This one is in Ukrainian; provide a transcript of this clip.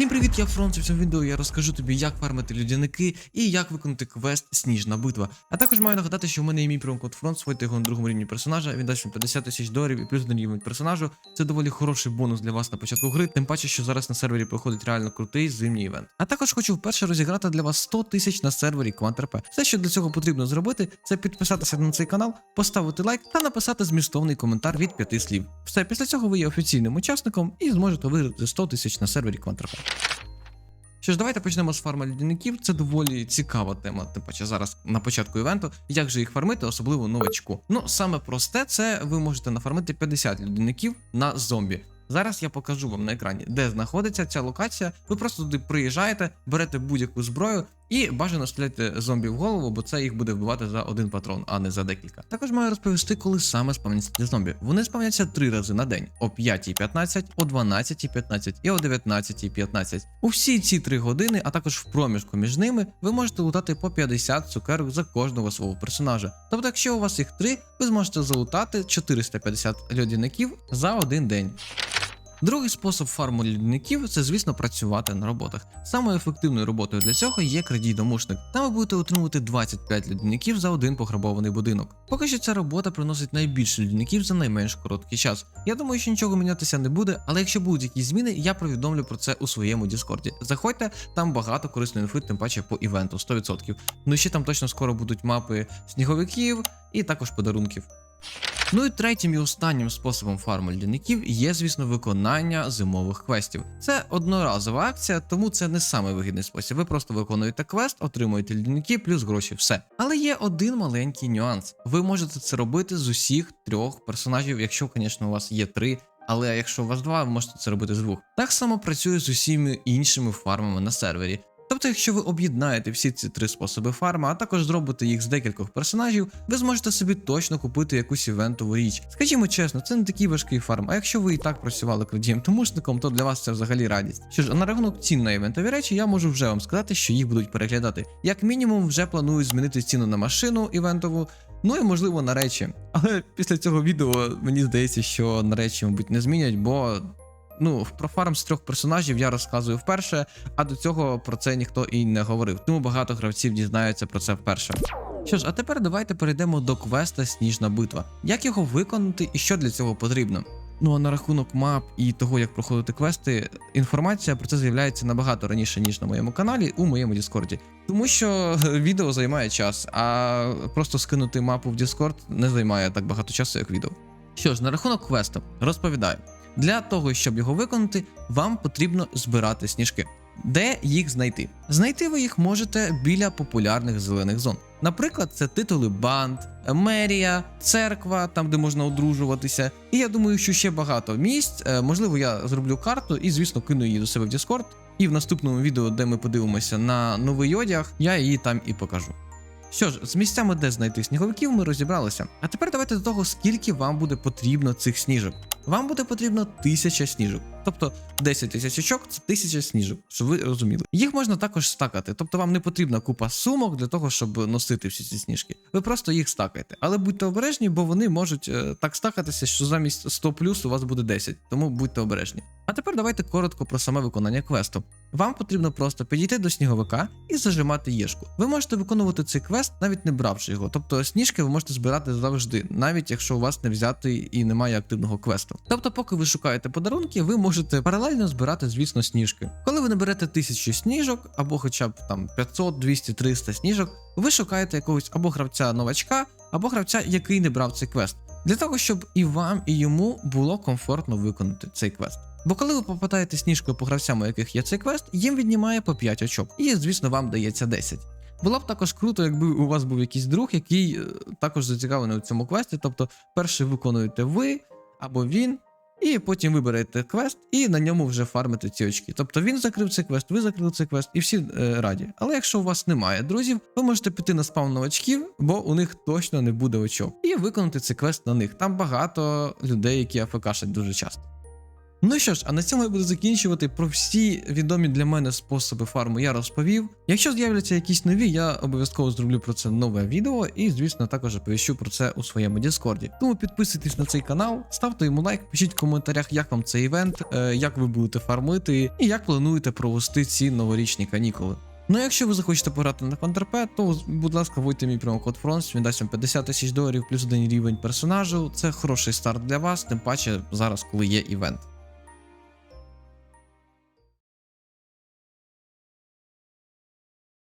Всім привіт, я Фронт. У цьому відео я розкажу тобі, як фармити людяники і як виконати квест Сніжна битва. А також маю нагадати, що в мене є мій промокод Фронт, свойте його на другому рівні персонажа. Він дасть вам 50 тисяч доларів і плюс один рівень персонажу. Це доволі хороший бонус для вас на початку гри, тим паче, що зараз на сервері проходить реально крутий зимній івент. А також хочу вперше розіграти для вас 100 тисяч на сервері QuantRP. Все, що для цього потрібно зробити, це підписатися на цей канал, поставити лайк та написати змістовний коментар від 5 слів. Все, після цього ви є офіційним учасником і зможете виграти 100 тисяч на сервері QuantRP. Що ж, давайте почнемо з фарма людяників. Це доволі цікава тема, тим паче зараз на початку івенту. Як же їх фармити, особливо новачку. Ну, саме просте, це ви можете нафармити 50 людяників на зомбі. Зараз я покажу вам на екрані, де знаходиться ця локація. Ви просто туди приїжджаєте, берете будь-яку зброю і бажано стріляти зомбі в голову, бо це їх буде вбивати за один патрон, а не за декілька. Також маю розповісти, коли саме спавняться зомбі. Вони спавняться три рази на день: о 5.15, о 12.15 і о 19.15. У всі ці три години, а також в проміжку між ними, ви можете лутати по 50 цукерок за кожного свого персонажа. Тобто, якщо у вас їх три, ви зможете залутати 450 льодяників за один день. Другий спосіб фарму лідників це, звісно, працювати на роботах. Самою ефективною роботою для цього є крадій домушник. Там ви будете отримувати 25 лідників за один пограбований будинок. Поки що ця робота приносить найбільше лідників за найменш короткий час. Я думаю, що нічого мінятися не буде, але якщо будуть якісь зміни, я повідомлю про це у своєму Діскорді. Заходьте, там багато корисної інфи, тим паче по івенту 100%. Ну і ще там точно скоро будуть мапи сніговиків і також подарунків. Ну і третім і останнім способом фарму льдяників є, звісно, виконання зимових квестів. Це одноразова акція, тому це не самий вигідний спосіб. Ви просто виконуєте квест, отримуєте льдяники плюс гроші, все. Але є один маленький нюанс: ви можете це робити з усіх трьох персонажів, якщо, звісно, у вас є три. Але якщо у вас два, ви можете це робити з двох. Так само працює з усіма іншими фармами на сервері. Тобто, якщо ви об'єднаєте всі ці три способи фарма, а також зробите їх з декількох персонажів, ви зможете собі точно купити якусь івентову річ. Скажімо чесно, це не такий важкий фарм. А якщо ви і так працювали крадієм томушником, то для вас це взагалі радість. Що ж, а на рахунок цін на івентові речі, я можу вже вам сказати, що їх будуть переглядати. Як мінімум, вже планують змінити ціну на машину івентову. Ну і можливо на речі. Але після цього відео мені здається, що на речі, мабуть, не змінять, бо ну, про фарм з трьох персонажів я розказую вперше, а до цього про це ніхто і не говорив. Тому багато гравців дізнаються про це вперше. Що ж, а тепер давайте перейдемо до квеста Сніжна битва. Як його виконати і що для цього потрібно? Ну а на рахунок мап і того, як проходити квести, інформація про це з'являється набагато раніше, ніж на моєму каналі у моєму Діскорді. Тому що відео займає час, а просто скинути мапу в Discord не займає так багато часу, як відео. Що ж, на рахунок квесту розповідаю. Для того, щоб його виконати, вам потрібно збирати сніжки. Де їх знайти? Знайти ви їх можете біля популярних зелених зон. Наприклад, це титули банд, мерія, церква, там де можна одружуватися. І я думаю, що ще багато місць. Е, Можливо, я зроблю карту і, звісно, кину її до себе в Discord. І в наступному відео, де ми подивимося на новий одяг, я її там і покажу. Що ж, з місцями, де знайти сніговиків, ми розібралися. А тепер давайте до того, скільки вам буде потрібно цих сніжок. Вам буде потрібно тисяча сніжок. Тобто 10 тисяч очок це тисяча сніжок, щоб ви розуміли. Їх можна також стакати, тобто вам не потрібна купа сумок для того, щоб носити всі ці сніжки. Ви просто їх стакаєте. Але будьте обережні, бо вони можуть е, так стакатися, що замість 100 плюс у вас буде 10, тому будьте обережні. А тепер давайте коротко про саме виконання квесту. Вам потрібно просто підійти до сніговика і зажимати єшку. Ви можете виконувати цей квест, навіть не бравши його. Тобто сніжки ви можете збирати завжди, навіть якщо у вас не взятий і немає активного квесту. Тобто, поки ви шукаєте подарунки, ви можете паралельно збирати, звісно, сніжки. Коли ви наберете тисячу сніжок, або хоча б там 500, 200, 300 сніжок, ви шукаєте якогось або гравця новачка, або гравця, який не брав цей квест. Для того, щоб і вам, і йому було комфортно виконати цей квест. Бо коли ви попадаєте сніжкою по гравцям, у яких є цей квест, їм віднімає по 5 очок, і, звісно, вам дається 10. Було б також круто, якби у вас був якийсь друг, який е, також зацікавлений у цьому квесті. Тобто, перший виконуєте ви або він, і потім виберете квест, і на ньому вже фармите ці очки. Тобто він закрив цей квест, ви закрили цей квест, і всі е, раді. Але якщо у вас немає друзів, ви можете піти на спаун новачків, бо у них точно не буде очок, і виконати цей квест на них. Там багато людей, які АФКшать дуже часто. Ну що ж, а на цьому я буду закінчувати. Про всі відомі для мене способи фарму я розповів. Якщо з'являться якісь нові, я обов'язково зроблю про це нове відео і, звісно, також оповіщу про це у своєму Діскорді. Тому підписуйтесь на цей канал, ставте йому лайк, пишіть в коментарях, як вам цей івент, е, як ви будете фармити і як плануєте провести ці новорічні канікули. Ну, якщо ви захочете пограти на Counterpad, то, будь ласка, вводьте мій промокод FRONS, він дасть вам 50 тисяч доларів плюс один рівень персонажу. Це хороший старт для вас, тим паче зараз, коли є івент.